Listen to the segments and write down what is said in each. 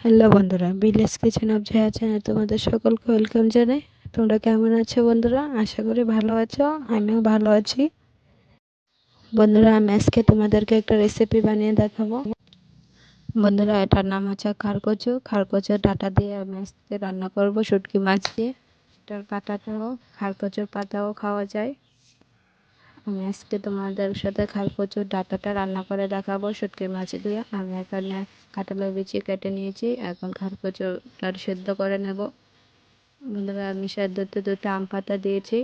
Hello বন্ধুরা, বিলেস kitchen of Jaya তোমাদের সকলকে ওয়েলকাম জানাই। তোমরা কেমন আছো বন্ধুরা? আশা করি ভালো আছো, আমিও ভালো আছি। বন্ধুরা, আমি আজকে তোমাদেরকে একটা রেসিপি বানিয়ে দেখাবো। বন্ধুরা, এটার নাম হচ্ছে খারকচু। খারকচুর ডাটা দিয়ে আমি আজকে রান্না করব শুটকি মাছ দিয়ে। এটার পাতাটাও, খারকচুর পাতাও খাওয়া যায়। আমি আজকে তোমাদের সাথে খারকচুর ডাটাটা রান্না করে দেখাবো, শুটকি মাছ দিয়ে। আমি এখানে কাঁঠালের বিচি কেটে নিয়েছি, এখন খারকচুরটা সেদ্ধ করে নেব। বন্ধুরা, আমি সেদ্ধতে দুটো আম পাতা দিয়েছি,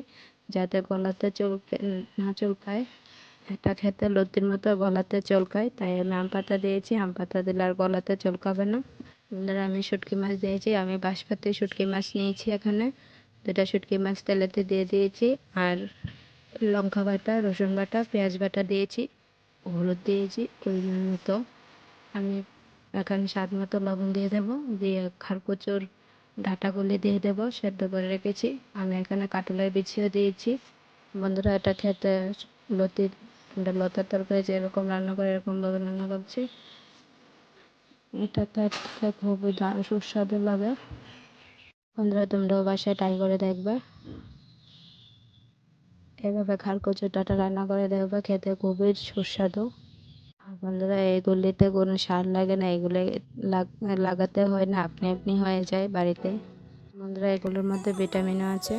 যাতে গলাতে চুলকে, না চুলকায়। এটা খেতে লতির মতো গলাতে চলকায়, তাই আমি আম পাতা দিয়েছি। আম পাতা দিলে আর গলাতে চলকাবে না। বন্ধুরা, আমি শুটকি মাছ দিয়েছি, আমি বাঁশপাতি শুটকি মাছ নিয়েছি এখানে। দুটা শুটকি মাছ তেলেতে দিয়ে দিয়েছি, আর লঙ্কা বাটা, রসুন বাটা, পেঁয়াজ বাটা দিয়েছি, হলুদ দিয়েছি পরিমাণ মতো। আমি এখানে স্বাদ মতো লবণ দিয়ে দেবো, দিয়ে খারকচুর ডাঁটাগুলি দিয়ে দেবো, সেদ্ধ করে রেখেছি। আমি এখানে কাটলের বিছিয়ে দিয়েছি। বন্ধুরা, এটা খেতে লতির লতার তরকারি যেরকম রান্না করে এরকমভাবে রান্না করছি। এটা খেতে খুবই সুস্বাদু লাগে। বন্ধুরা, তোমরাও বাসায় ট্রাই করে দেখবে। এভাবে খারকচুর ডাঁটা রান্না করে দেখবে খেতে খুবই সুস্বাদু। বন্ধুরা, এগুলিতে কোনো সার লাগে না, এগুলি লাগাতে হয় না, আপনি আপনি হয়ে যায় বাড়িতে। বন্ধুরা, এগুলোর মধ্যে ভিটামিনও আছে।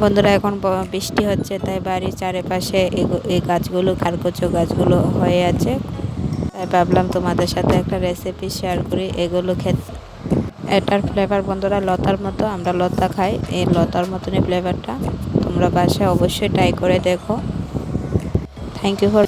বন্ধুরা, এখন বৃষ্টি হচ্ছে, তাই বাড়ির চারিপাশে এই গাছগুলো খারকচু গাছগুলো হয়ে আছে। তাই ভাবলাম তোমাদের সাথে একটা রেসিপি শেয়ার করি, এগুলো খেতে এটার ফ্লেভার বন্ধুরা লতার মতো, আমরা লতা খাই। এই লতার মতনই ফ্লেভারটা তোমরা বাসায় অবশ্যই ট্রাই করে দেখো। Thank you for